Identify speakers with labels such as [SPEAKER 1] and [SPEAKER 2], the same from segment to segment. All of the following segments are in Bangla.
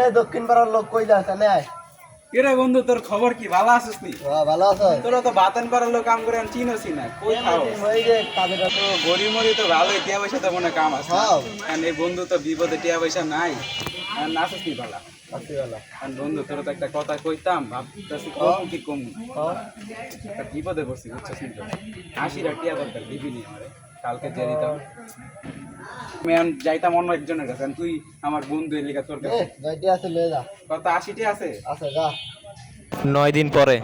[SPEAKER 1] এ দক্ষিণ পাড়ার লোক কই যাচ্ছে? না
[SPEAKER 2] কিরে বন্ধু তোর খবর কি? ভালো আছিস নি?
[SPEAKER 1] ভালো আছো।
[SPEAKER 2] তোরা তো বাতান পাড়ার লোক কাম করে চিনোসি না। কই খাও
[SPEAKER 1] ওই যে কাজের
[SPEAKER 2] তো গরিব মরি তো ভালোই টিয়া পয়সা তো মনে কাম আছে
[SPEAKER 1] খাও
[SPEAKER 2] আর এই বন্ধু তো বিপদে টিয়া পয়সা নাই। আর নাচিস নি ভালো? বন্ধু তোর তো একটা কথা কইতাম ভাবতেছি
[SPEAKER 1] হ্যাঁ।
[SPEAKER 2] কম? কি কম বিপদে পড়ছি বুঝছিস আশিরা টিয়া দরকার দিবি নি আমারে। কালকে দিয়ে দিতাম। আমি এখন যাইতাম অন্য একজনের কাছে। তুই আমার বন্ধু এলিকা তোর কাছে।
[SPEAKER 1] যাইতে আছে লয়ে যা।
[SPEAKER 2] কত আশিটি আছে?
[SPEAKER 1] আছে যা।
[SPEAKER 3] নয় দিন পরে।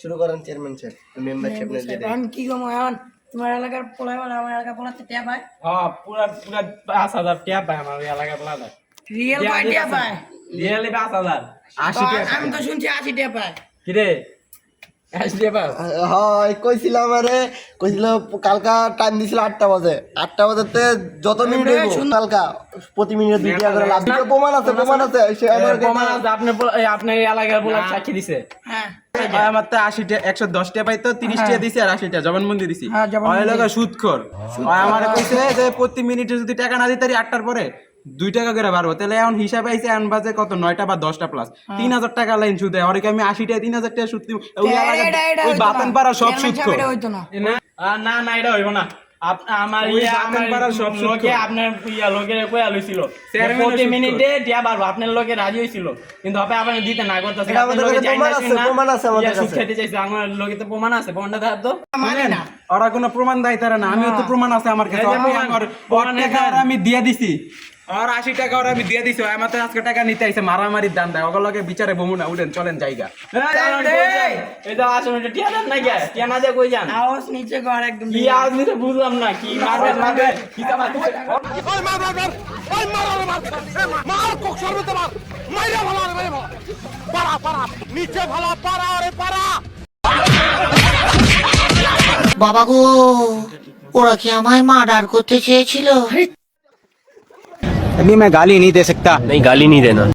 [SPEAKER 1] শুরু করেন চেয়ারম্যান স্যার মেম্বারশিপ নিয়ে দিয়ে
[SPEAKER 4] এখন কি গো এখন তোমার এলাকার পোলাই বলে আমার এলাকার পোলাতে ট্যাপ হয়
[SPEAKER 5] হ্যাঁ পুরা পুরা পাঁচ হাজার ট্যাপ পায় আমার বলা যায়
[SPEAKER 4] রিয়েল পাই ট্যাপ হয়
[SPEAKER 5] রিয়েলি পাঁচ হাজার।
[SPEAKER 2] আশি
[SPEAKER 4] তো আমি তো শুনছি আশি ট্যাপ হয়
[SPEAKER 5] কিরে?
[SPEAKER 1] হয় কইছিল আমারে কইছিল কালকা টাইম দিছিল আটটা বাজে। আটটা যত মিনিট কালকা প্রতি মিনিটে দুই টাকা করে লাভ। দিতে প্রমাণ আছে প্রমাণ আছে সে আমার
[SPEAKER 5] প্রমাণ আছে আপনার পোলা- এই আপনার এই এলাকার বলা সাক্ষী দিছে।
[SPEAKER 4] হ্যাঁ।
[SPEAKER 2] হয় আমার তো আশি একশো দশ পাইতো তিরিশ দিছি আর আশি জবানবন্দি দিছি।
[SPEAKER 4] হ্যাঁ।
[SPEAKER 2] হয় সুদখোর হয় আমার কইছে যে প্রতি মিনিটে যদি টাকা না দিতে আটটার পরে দুই টাকা করে বাড়বো। তাহলে এখন হিসাবে আইছে এখন বাজে কত? নয়টা বা দশটা প্লাস তিন হাজার টাকা লাইন সুদে। আর আমি আশি টাকা তিন হাজার টাকা সুদ দিব। ওই বাতান পাড়া সব সুদ
[SPEAKER 4] না।
[SPEAKER 5] না এটা হইব না। আমার ইয়ে
[SPEAKER 2] সব
[SPEAKER 5] লোকে আপনার ইয়া লোকের কয়া লইছিল। প্রতি মিনিটে দিয়া পারব আপনার লোকে রাজি হইছিল। কিন্তু আপনি আপনি দিতে না করতেছে।
[SPEAKER 1] এটা আমাদের কাছে প্রমাণ আছে, প্রমাণ আছে
[SPEAKER 5] খেতে চাইছে। আমার লোকে তো প্রমাণ আছে। প্রমাণটা দেখার তো।
[SPEAKER 4] না।
[SPEAKER 2] ওরা কোনো প্রমাণ দেয় তারা না। আমিও তো প্রমাণ আছে আমার কাছে। আমি দিয়ে দিছি। আর আশি টাকা ওরা আমি দিয়ে দিছি আমার তো আজকে টাকা নিতে আইছে মারামারির দাম দেয়। ওগুলোকে বিচারে বমু না উঠেন চলেন জায়গা।
[SPEAKER 5] এই তো আসুন এটা টিয়া দেন না কে টিয়া না দিয়ে কই যান?
[SPEAKER 4] আওয়াজ নিচে ঘর একদম
[SPEAKER 5] কি আওয়াজ নিতে বুঝলাম না কি
[SPEAKER 6] বাবা গো ওরা কি আমায় মার্ডার করতে চেয়েছিল?
[SPEAKER 2] अभी मैं गाली नहीं दे सकता।
[SPEAKER 3] नहीं गाली नहीं देना।